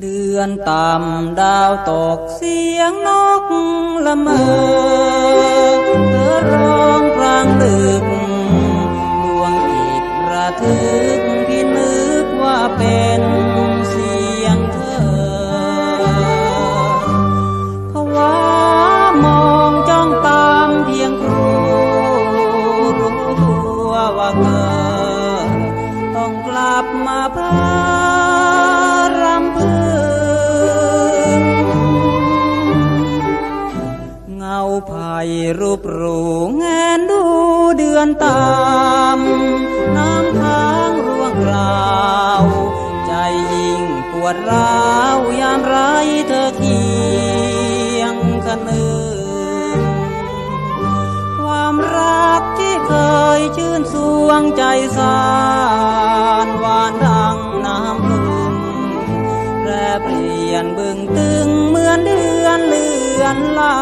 เดือนต่ำดาวตกเสียงนกละเมอเธอร้องกลางดึกดวงจิตระทึก ปรูแงนดูเดือนตามน้ำค้างร่วงราวใจยิ่งปวดร้าวยามไรเธอเคียงกันนึงความรักที่เคยชื่นสวงใจสานหวานดังน้ำพึ่งแปรเปลี่ยนบึงตึงเหมือนเดือนเลือนลา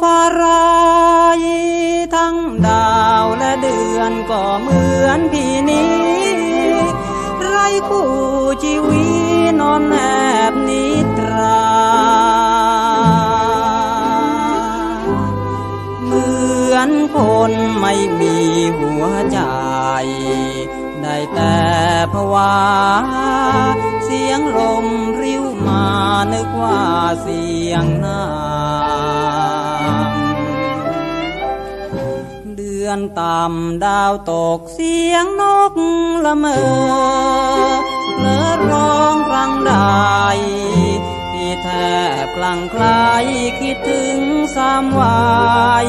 ฟ้ารายทั้งดาวและเดือนก็เหมือนพี่นี้ ไรคู่ชีวิตนอนแอบนิตรา เหมือนคนไม่มีหัวใจ ได้แต่ภาวะเสียงลมริ้วมานึกว่าเสียงน้ำ อนต่ำดาวตกเสียงนกละเมอเลอร้องรังใดที่แทบกลังคลายคิดถึงสามวาย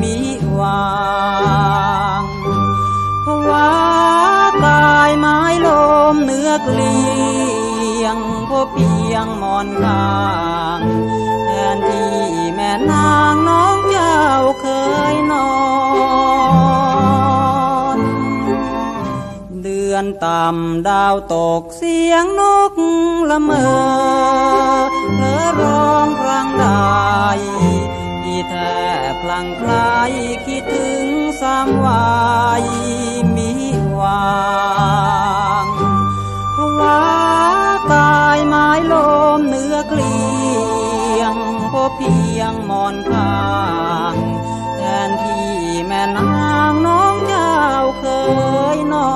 มิวางภาวะกายไม้ลมเนื้อเกลียงพบเพียงหมอนข้าง อนต่ำดาวตกเสียงนกละเมอเธอร้องครั้งใดที่แทบพลังคลายคิดถึงสามวายมิวางภาวะกายไม้ลมเนื้อเกลียงพบเพียงหมอนข้างแทนที่แม่นางน้องเจ้าเคยนอน